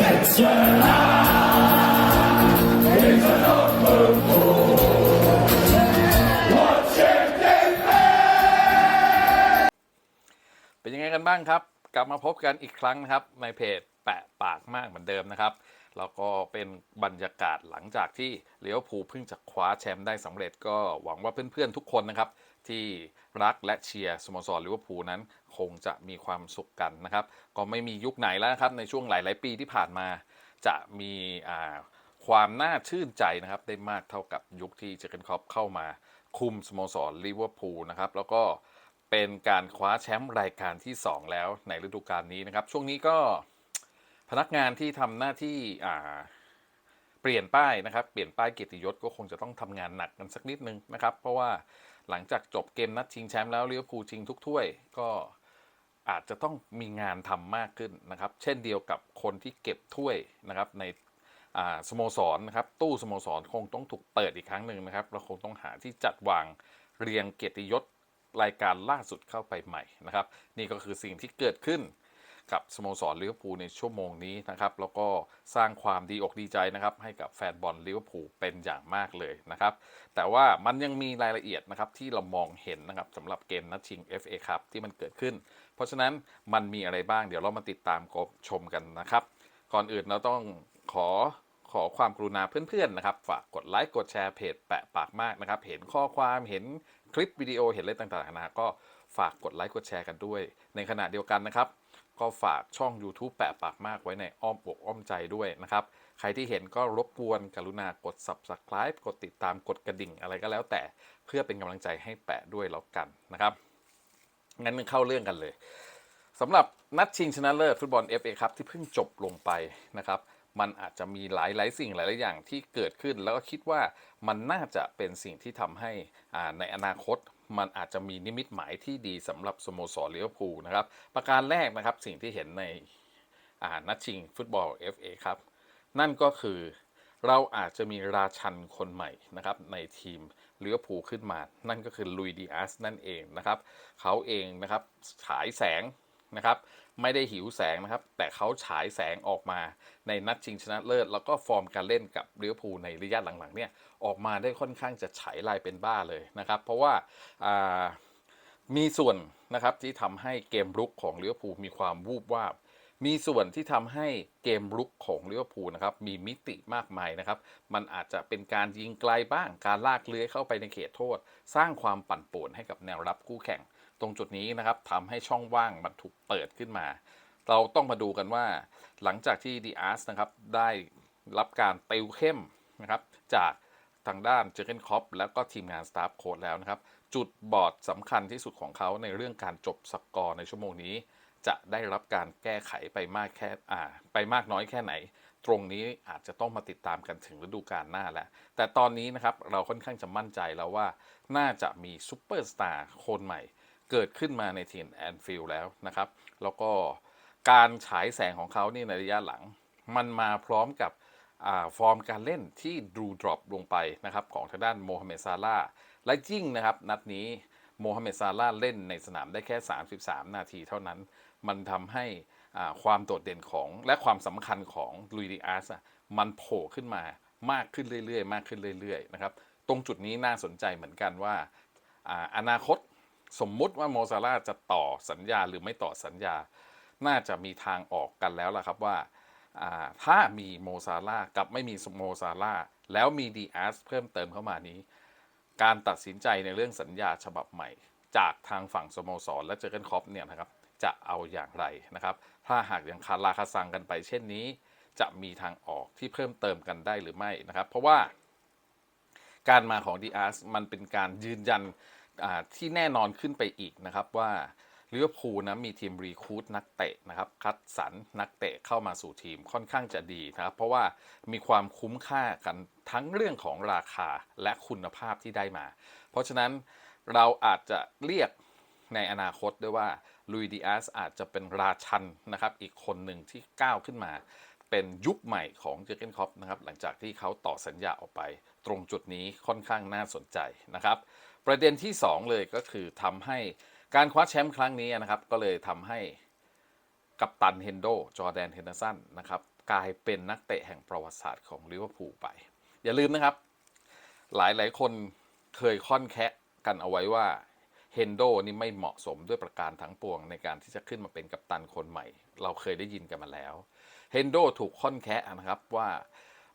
เป็นยังไงกันบ้างครับ กลับมาพบกันอีกครั้งนะครับในเพจแปะปากมากเหมือนเดิมนะครับ แล้วก็เป็นบรรยากาศหลังจากที่เลี้ยวภูเพิ่งจะคว้าแชมป์ได้สำเร็จก็หวังว่าเพื่อนๆทุกคนนะครับ ที่รักและเชียร์สโมสรลิเวอร์พูลนั้นคงจะมีความสุขกันนะครับ ก็ไม่มียุคไหนแล้วนะครับในช่วงหลาย ๆ ปีที่ผ่านมา จะมีความน่าชื่นใจนะครับได้มากเท่ากับยุคที่เจอเกนคอปเข้ามาคุมสโมสรลิเวอร์พูลนะครับแล้วก็เป็นการคว้าแชมป์รายการที่ 2 แล้วในฤดูกาลนี้นะครับ ช่วงนี้ก็ พนักงานที่ทำหน้าที่อ่าเปลี่ยนป้ายนะครับ เปลี่ยนป้ายเกียรติยศก็คงจะต้องทำงานหนักกันสักนิดนึงนะครับ เพราะว่าหลังจากจบเกมนัดชิงแชมป์แล้วลิเวอร์พูชิงทุกถ้วยก็อาจจะต้องมีงานทำมากขึ้นนะครับ เช่นเดียวกับคนที่เก็บถ้วยนะครับในสโมสรนะครับ ตู้สโมสรคงต้องถูกเปิดอีกครั้งหนึ่งนะครับเราคงต้องหาที่จัดวางเรียงเกียรติยศรายการล่าสุดเข้าไปใหม่นะครับ นี่ก็คือสิ่งที่เกิดขึ้น กับสโมสรลิเวอร์พูลในชั่วโมงนี้นะครับแล้วก็สร้างความดีอกดีใจนะครับให้กับแฟนบอลลิเวอร์พูลเป็นอย่างมากเลยนะครับแต่ว่ามันยังมีรายละเอียดนะครับที่เรามองเห็นนะครับสำหรับเกมนัดชิง FA ครับที่มันเกิดขึ้น เพราะฉะนั้นมันมีอะไรบ้างเดี๋ยวเรามาติดตามกบชมกันนะครับ ก่อนอื่นเราต้องขอขอความกรุณาเพื่อนๆนะครับ ฝากกดไลค์กดแชร์เพจแปะปากมากนะครับ เห็นข้อความเห็นคลิปวิดีโอเห็นอะไรต่างๆนานาก็ฝากกดไลค์กดแชร์กันด้วย ในขณะเดียวกันนะครับ ก็ฝากช่อง YouTube แปะปากมากไว้ในอ้อมอกอ้อมใจด้วยนะครับ ใครที่เห็นก็รบกวนกรุณากด Subscribe กดติดตามกดกระดิ่งอะไรก็แล้วแต่เพื่อเป็นกำลังใจให้แปะด้วยแล้วกันนะครับ งั้นเข้าเรื่องกันเลยสำหรับนัดชิงชนะเลิศฟุตบอล FA ครับที่เพิ่งจบลงไปนะครับมันอาจจะมีหลายหลายสิ่งหลายหลายอย่างที่เกิดขึ้น แล้วก็คิดว่ามันน่าจะเป็นสิ่งที่ทำให้อ่าในอนาคต มันอาจจะมีนิมิตหมายที่ดีสำหรับสโมสรลิเวภูนะครับ ประการแรกนะครับสิ่งที่เห็นในอ่านัดชิงฟุตบอล FA ครับ นั่นก็คือเราอาจจะมีราชันคนใหม่นะครับในทีมลิเวภูขึ้นมา นั่นก็คือลุยดีอาสนั่นเองนะครับ เขาเองนะครับฉายแสงนะครับ ไม่ได้หิวแสงนะครับ แต่เขาฉายแสงออกมาในนัดชิงชนะเลิศ แล้วก็ฟอร์มการเล่นกับลิเวอร์พูในระยะหลังๆเนี่ยออกมาได้ค่อนข้างจะฉายลายเป็นบ้าเลยนะครับ เพราะว่ามีส่วนนะครับที่ทำให้เกมรุกของลิเวอร์พูมีความวูบวาบมีส่วนที่ทำให้เกมรุกของลิเวอร์พูลนะครับมีมิติมากมายนะครับ มันอาจจะเป็นการยิงไกลบ้าง การลากเลื้อยเข้าไปในเขตโทษ สร้างความปั่นป่วนให้กับแนวรับคู่แข่ง ตรงจุดนี้นะครับทำให้ช่องว่างมันถูกเปิดขึ้นมา เราต้องมาดูกันว่า หลังจากที่ดีอาร์สนะครับได้รับการติวเข้มนะครับจากทางด้านเจอร์เกนคอปแล้วก็ทีมงานสตาฟโค้ดแล้วนะครับ จุดบอดสำคัญที่สุดของเขาในเรื่องการจบสกอร์ในชั่วโมงนี้ จะได้รับการแก้ไขไปมากแค่อ่าไปมากน้อยแค่ไหน ตรงนี้อาจจะต้องมาติดตามกันถึงฤดูกาลหน้าแล้ว แต่ตอนนี้นะครับเราค่อนข้างจะมั่นใจแล้วว่า น่าจะมีซูเปอร์สตาร์คนใหม่ เกิดขึ้นมาในทีมแอนฟิลด์แล้วนะครับ แล้วก็การฉายแสงของเขานี่ในระยะหลัง มันมาพร้อมกับอฟอร์มการเล่นที่ดูดรอปลงไปนะครับของทางด้านโมฮัมเหม็ดซาลาและยิ่งนะครับ นัดนี้โมฮัมเหม็ดซาลาเล่นในสนามได้แค่ 33 นาทีเท่านั้น มันทำให้ความโดดเด่นของและความสำคัญของลุยดิอาสมันโผล่ขึ้นมามากขึ้นเรื่อยๆ มากขึ้นเรื่อยๆนะครับ ตรงจุดนี้น่าสนใจเหมือนกันว่าอนาคต สมมุติว่าโมซาร่าจะต่อสัญญาหรือไม่ต่อสัญญา น่าจะมีทางออกกันแล้วล่ะครับว่า ถ้ามีโมซาร่ากับไม่มีโมซาร่าแล้วมีดีอาสเพิ่มเติมเข้ามานี้ การตัดสินใจในเรื่องสัญญาฉบับใหม่ จากทางฝั่งสโมสรและเจอร์เกนคอปเนี่ยนะครับจะเอาอย่างไรนะครับ ถ้าหากยังคาราคาซังกันไป เช่นนี้ จะมีทางออกที่เพิ่มเติมกันได้หรือไม่นะครับ เพราะว่าการมาของดีอาร์มันเป็นการยืนยัน ที่แน่นอนขึ้นไปอีกนะครับว่าลิเวอร์พูลนะมีทีมรีคูดนักเตะนะครับคัดสรรนักเตะเข้ามาสู่ทีมค่อนข้างจะดีนะครับ เพราะว่ามีความคุ้มค่ากันทั้งเรื่องของราคาและคุณภาพที่ได้มา เพราะฉะนั้นเราอาจจะเรียกในอนาคตด้วยว่าลุยดิอาสอาจจะเป็นราชันนะครับ อีกคนหนึ่งที่ก้าวขึ้นมา เป็นยุคใหม่ของเจอร์เกนคอปนะครับหลังจากที่เขาต่อสัญญาออกไป ตรงจุดนี้ค่อนข้างน่าสนใจนะครับ ประเด็นที่ 2 เลยก็คือทำให้การคว้าแชมป์ครั้งนี้นะครับ ก็เลยทำให้กัปตันเฮนโดจอแดนเฮนเดอร์สันนะครับกลายเป็นนักเตะแห่งประวัติศาสตร์ของลิเวอร์พูลไป อย่าลืมนะครับ หลายหลายๆคนเคยค่อนแคะกันเอาไว้ว่าเฮนโดนี่ไม่เหมาะสมด้วยประการทั้งปวงในการที่จะขึ้นมาเป็นกัปตันคนใหม่ เราเคยได้ยินกันมาแล้ว เฮนโดถูกค่อนแคะนะครับว่า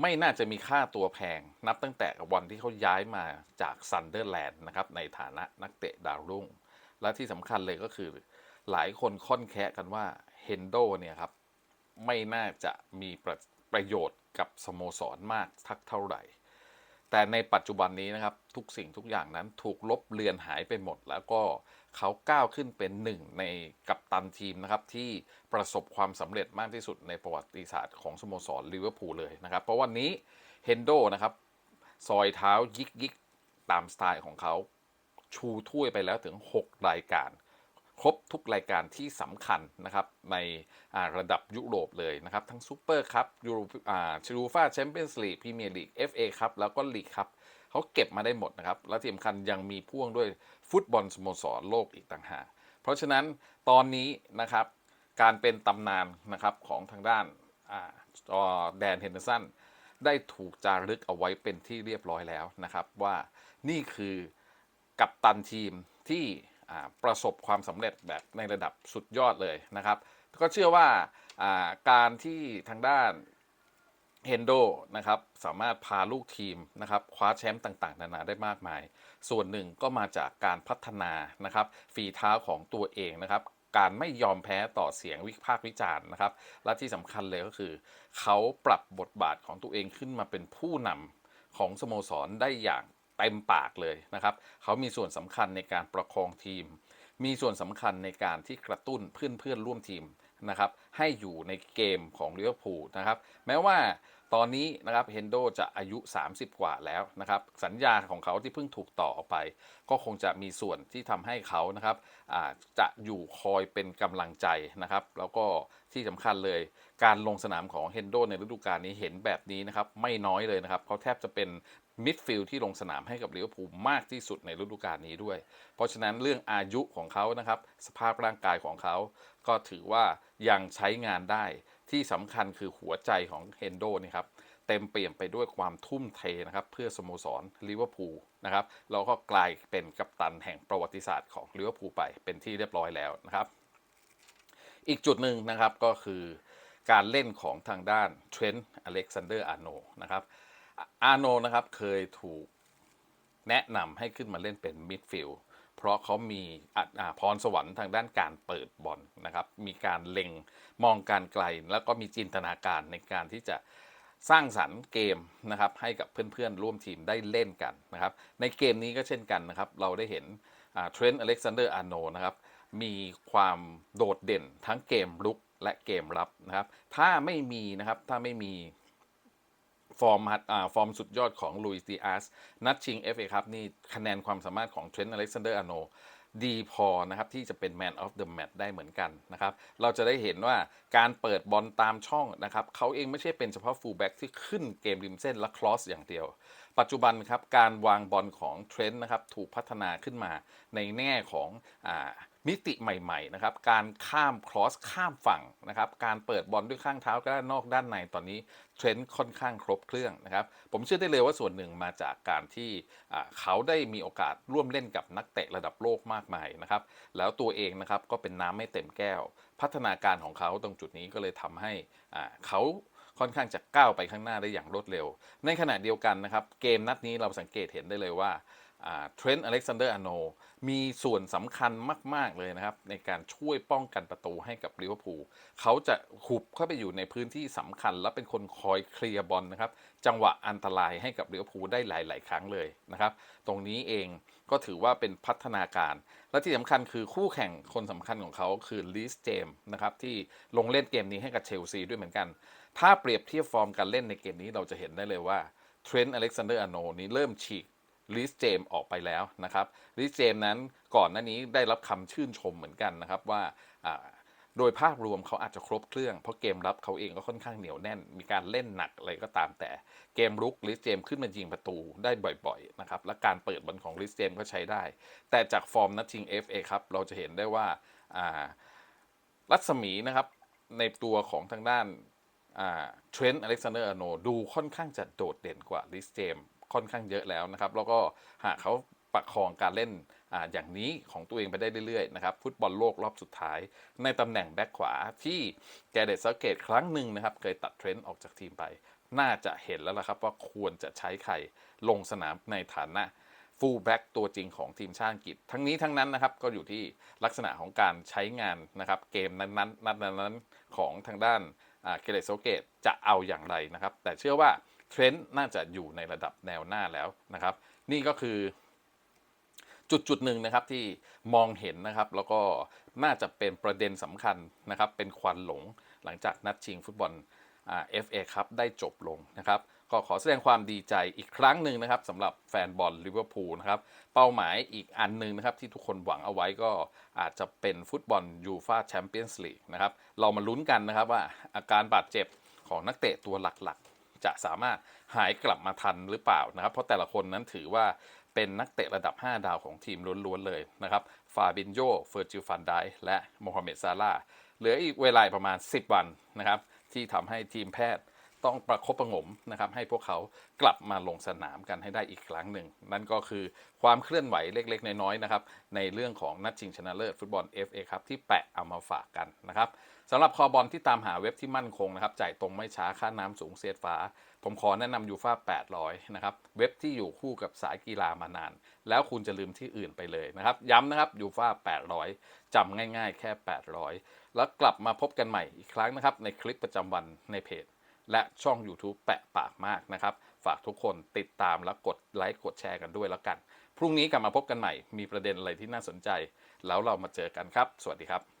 ไม่น่าจะมีค่าตัวแพง นับตั้งแต่วันที่เขาย้ายมาจากซันเดอร์แลนด์นะครับในฐานะนักเตะดาวรุ่ง และที่สำคัญเลยก็คือ หลายคนค่อนแคะกันว่าเฮนโดเนี่ยครับ ไม่น่าจะมีประประโยชน์กับสโมสรมากทักเท่าไหร่ แต่ในปัจจุบันนี้นะครับทุกสิ่งทุกอย่างนั้นถูกลบเลือนหายไปหมด แล้วก็เขาก้าวขึ้นเป็นหนึ่งในกัปตันทีมนะครับที่ประสบความสำเร็จมากที่สุดในประวัติศาสตร์ของสโมสรลิเวอร์พูลเลยนะครับ เพราะวันนี้เฮนโดนะครับซอยเท้ายิกยิกตามสไตล์ของเขาชูถ้วยไปแล้วถึง 6 รายการ ครบทุกรายการที่สำคัญนะครับในระดับยุโรปเลยนะครับ ทั้งซูเปอร์คัพยูโรอ่าชูฟาแชมเปี้ยนส์ลีกพรีเมียร์ลีก FA ครับแล้วก็ลีกครับเขาเก็บมาได้หมดนะครับ และที่สำคัญยังมีพ่วงด้วยฟุตบอลสโมสรโลกอีกต่างหากเพราะฉะนั้นตอนนี้นะครับการเป็นตำนานนะครับของทางด้านอ่าจอแดนเฮนเดอร์สันได้ถูกจารึกเอาไว้เป็นที่เรียบร้อยแล้วนะครับ ว่านี่คือกัปตันทีมที่ ประสบความสำเร็จแบบในระดับสุดยอดเลยนะครับ ก็เชื่อว่าการที่ทางด้านเฮนโดนะครับสามารถพาลูกทีมนะครับคว้าแชมป์ต่างๆ นานาได้มากมาย ส่วนหนึ่งก็มาจากการพัฒนานะครับฝีเท้าของตัวเองนะครับ การไม่ยอมแพ้ต่อเสียงวิพากษ์วิจารณ์นะครับ และที่สำคัญเลยก็คือ เขาปรับบทบาทของตัวเองขึ้นมาเป็นผู้นำของสโมสรได้อย่าง เต็มปากเลยนะครับ เขามีส่วนสำคัญในการประคองทีม มีส่วนสำคัญในการที่กระตุ้นเพื่อนเพื่อนๆร่วมทีมนะครับ ให้อยู่ในเกมของลิเวอร์พูลนะครับ แม้ว่าตอนนี้นะครับเฮนโดจะอายุ 30 กว่าแล้วนะครับ สัญญาของเขาที่เพิ่งถูกต่อออกไป ก็คงจะมีส่วนที่ทำให้เขานะครับจะอยู่คอยเป็นกำลังใจนะครับ แล้วก็ที่สำคัญเลย การลงสนามของเฮนโดในฤดูกาลนี้เห็นแบบนี้นะครับ ไม่น้อยเลยนะครับ เขาแทบจะเป็น มิดฟิลด์ที่ลงสนามให้กับลิเวอร์พูลมากที่สุดในฤดูกาลนี้ด้วย เพราะฉะนั้นเรื่องอายุของเขานะครับ สภาพร่างกายของเขา ก็ถือว่ายังใช้งานได้ ที่สำคัญคือหัวใจของเฮนโดนี่ครับเต็มเปี่ยมไปด้วยความทุ่มเทนะครับเพื่อสโมสรลิเวอร์พูลนะครับแล้วก็กลายเป็นกัปตันแห่งประวัติศาสตร์ของลิเวอร์พูลไปเป็นที่เรียบร้อยแล้วนะครับ อีกจุดหนึ่งนะครับก็คือการเล่นของทางด้านเทรนต์อเล็กซานเดอร์อาร์โนนะครับ อาร์โนนะครับเคยถูกแนะนำให้ขึ้นมาเล่นเป็นมิดฟิลด์เพราะเขามีอะอ่าพรสวรรค์ทางด้านการเปิดบอลนะครับ มีการเล็งมองการไกล แล้วก็มีจินตนาการในการที่จะสร้างสรรค์เกมนะครับให้กับเพื่อนๆ ร่วมทีมได้เล่นกันนะครับ ในเกมนี้ก็เช่นกันนะครับ เราได้เห็นเทรนต์อเล็กซานเดอร์อาร์โนนะครับ มีความโดดเด่นทั้งเกมรุกและเกมรับนะครับ ถ้าไม่มีนะครับถ้าไม่มี ฟอร์มฮัดอ่าฟอร์มสุดยอดของลุยส์ดีอาร์สนัดชิง FA ครับนี่คะแนนความสามารถของเทรนต์อเล็กซานเดอร์อาโนดีพอนะครับที่จะเป็น Man of the Match ได้เหมือนกันนะครับเราจะได้เห็นว่าการเปิดบอลตามช่องนะครับเขาเองไม่ใช่เป็นเฉพาะฟูลแบ็กที่ขึ้นเกมริมเส้นและคลอสอย่างเดียว ปัจจุบันครับการวางบอลของเทรนต์นะครับถูกพัฒนาขึ้นมาในแง่ของอา มิติใหม่ๆนะครับการข้ามครอสข้ามฝั่งนะครับการเปิดบอลด้วยข้างเท้าก็ด้านนอกด้านในตอนนี้เทรนต์ค่อนข้างครบเครื่องนะครับผมเชื่อได้เลยว่าส่วนหนึ่งมาจากการที่เขาได้มีโอกาสร่วมเล่นกับนักเตะระดับโลกมากมายนะครับแล้วตัวเองนะครับก็เป็นน้ำไม่เต็มแก้ว พัฒนาการของเขาตรงจุดนี้ก็เลยทำให้เขาค่อนข้างจะก้าวไปข้างหน้าได้อย่างรวดเร็ว ในขณะเดียวกันนะครับเกมนัดนี้เราสังเกตเห็นได้เลยว่า เทรนต์อเล็กซานเดอร์อาโนมีส่วนสำคัญมาก ๆ เลยนะครับ ในการช่วยป้องกันประตูให้กับลิเวอร์พูลเขาจะขุบเข้าไปอยู่ในพื้นที่สำคัญ และเป็นคนคอยเคลียร์บอลนะครับ จังหวะอันตรายให้กับลิเวอร์พูลได้หลาย ๆ ครั้งเลยนะครับ ตรงนี้เองก็ถือว่าเป็นพัฒนาการ และที่สำคัญคือคู่แข่งคนสำคัญของเขาคือลิสเจมนะครับที่ลงเล่นเกมนี้ให้กับเชลซีด้วยเหมือนกัน ถ้าเปรียบเทียบฟอร์มการเล่นในเกมนี้เราจะเห็นได้เลยว่าเทรนต์อเล็กซานเดอร์อาโนนี้เริ่มฉีก ลิสเจมออกไปแล้วนะครับลิสเจมนั้นก่อนหน้านี้ได้รับคำชื่นชมเหมือนกันนะครับว่าโดยภาพรวมเขาอาจจะครบเครื่อง เพราะเกมรับเขาเองก็ค่อนข้างเหนียวแน่น มีการเล่นหนักอะไรก็ตามแต่ เกมรุกลิสเจมขึ้นมายิงประตูได้บ่อยๆนะครับและการเปิดบอลของลิสเจมก็ใช้ได้ แต่จากฟอร์มนัดชิง FA ครับเราจะเห็นได้ว่ารัศมีนะครับในตัวของทางด้านเทรนต์อเล็กซานเดอร์อโนดูค่อนข้างจะโดดเด่นกว่าลิสเจม ค่อนข้างเยอะแล้วนะครับ แล้วก็หากเขาประคองการเล่นออย่างนี้ของตัวเองไปได้เรื่อยๆนะครับฟุตบอลโลกรอบสุดท้าย ในตำแหน่งแบ็คขวาที่แกเดตสเกตครั้งหนึ่งนะครับ เคยตัดเทรนต์ออกจากทีมไป น่าจะเห็นแล้วล่ะครับว่าควรจะใช้ใครลงสนามในฐานะฟูลแบ็กตัวจริงของทีมชาติอังกฤษ ทั้งนี้ทั้งนั้นนะครับก็อยู่ที่ลักษณะของการใช้งานนะครับ เกมนั้นๆนัดนั้นๆของทางด้านเกเรโซเกตจะเอาอย่างไรนะครับ แต่เชื่อว่า เทรนด์น่าจะอยู่ในระดับแนวหน้าแล้วนะครับ นี่ก็คือจุดจุดหนึ่งนะครับที่มองเห็นนะครับแล้วก็น่าจะเป็นประเด็นสำคัญนะครับ เป็นควันหลงหลังจากนัดชิงฟุตบอลเอ่า FA ครับได้จบลงนะครับ ก็ขอแสดงความดีใจอีกครั้งหนึ่งนะครับสำหรับแฟนบอลลิเวอร์พูลนะครับ เป้าหมายอีกอันหนึ่งนะครับ ที่ทุกคนหวังเอาไว้ก็อาจจะเป็นฟุตบอลยูฟาแชมเปี้ยนส์ลีกนะครับ เรามาลุ้นกันนะครับว่าอาการบาดเจ็บของนักเตะตัวหลักๆ จะสามารถหายกลับมาทันหรือเปล่านะครับ เพราะแต่ละคนนั้นถือว่าเป็นนักเตะระดับ 5 ดาวของทีมล้วนๆเลยนะครับ ฟาบินโยเฟอร์จิลฟันไดและโมฮัมเหม็ดซาลาเหลืออีกเวลาประมาณ 10 วันนะครับ ที่ทำให้ทีมแพทย์ ต้องประคบประงมนะครับให้พวกเขากลับมาลงสนามกันให้ได้อีกครั้งหนึ่ง นั่นก็คือความเคลื่อนไหวเล็กๆ น้อยๆนะครับในเรื่องของนัดชิงชนะเลิศฟุตบอล FA ครับที่แปะเอามาฝากกันนะครับสำหรับคอบอลที่ตามหาเว็บที่มั่นคงนะครับจ่ายตรงไม่ช้าค่าน้ำสูงเสียดฟ้า ผมขอแนะนำยูฟ่า800นะครับเว็บที่อยู่คู่กับสายกีฬามานาน แล้วคุณจะลืมที่อื่นไปเลยนะครับย้ำนะครับยูฟ่า800จำง่าย ๆ แค่ 800 แล้วกลับมาพบกันใหม่อีกครั้งนะครับในคลิปประจำวันในเพจ และช่อง YouTube แปะปากมากนะครับ ฝากทุกคนติดตามและกดไลค์กดแชร์กันด้วยแล้วกัน พรุ่งนี้กลับมาพบกันใหม่ มีประเด็นอะไรที่น่าสนใจ แล้วเรามาเจอกันครับ สวัสดีครับ